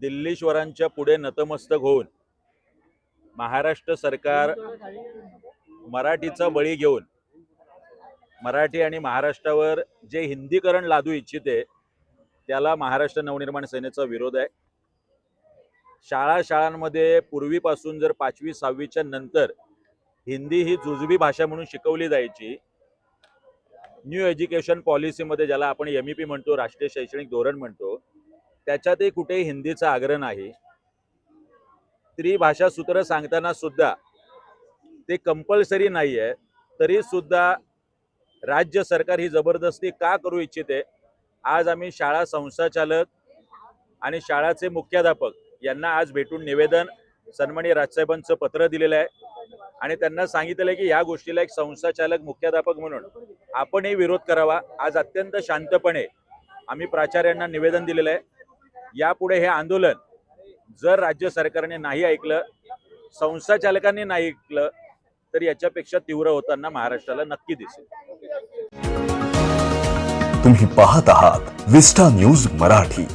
दिल्लीश्वरांच्या पुढे नतमस्तक होऊन महाराष्ट्र सरकार मराठीचा बळी घेऊन मराठी आणि महाराष्ट्रावर जे हिंदीकरण लादू इच्छिते त्याला महाराष्ट्र नवनिर्माण सेनेचा विरोध आहे. शाळा शाळांमध्ये पूर्वीपासून जर पाचवी सहावीच्या नंतर हिंदी ही जुजबी भाषा म्हणून शिकवली जायची न्यू एज्युकेशन पॉलिसीमध्ये ज्याला आपण एम ई पी म्हणतो राष्ट्रीय शैक्षणिक धोरण म्हणतो त्याच्यातही कुठेही हिंदीचा आग्रह नाही. त्रिभाषा सूत्र सांगताना सुद्धा ते कंपल्सरी नाही आहे तरी सुद्धा राज्य सरकार ही जबरदस्ती का करू इच्छिते? आज आम्ही शाळा संस्थाचालक आणि शाळाचे मुख्याध्यापक यांना आज भेटून निवेदन सन्मानी राजसाहेबांचं पत्र दिलेलं आहे. आणि त्यांना सांगितलं की या गोष्टीला एक संस्थाचालक मुख्याध्यापक म्हणून आपणही विरोध करावा. आज अत्यंत शांतपणे आम्ही प्राचार्यांना निवेदन दिलेलं आहे. यापुढे हे आंदोलन जर राज्य सरकारने नाही ऐकलं संस्थाचालकांनी नाही ऐकलं तर याच्यापेक्षा तीव्र होताना महाराष्ट्राला नक्की दिसेल. तुम्ही पाहत आहात विस्टा न्यूज मराठी.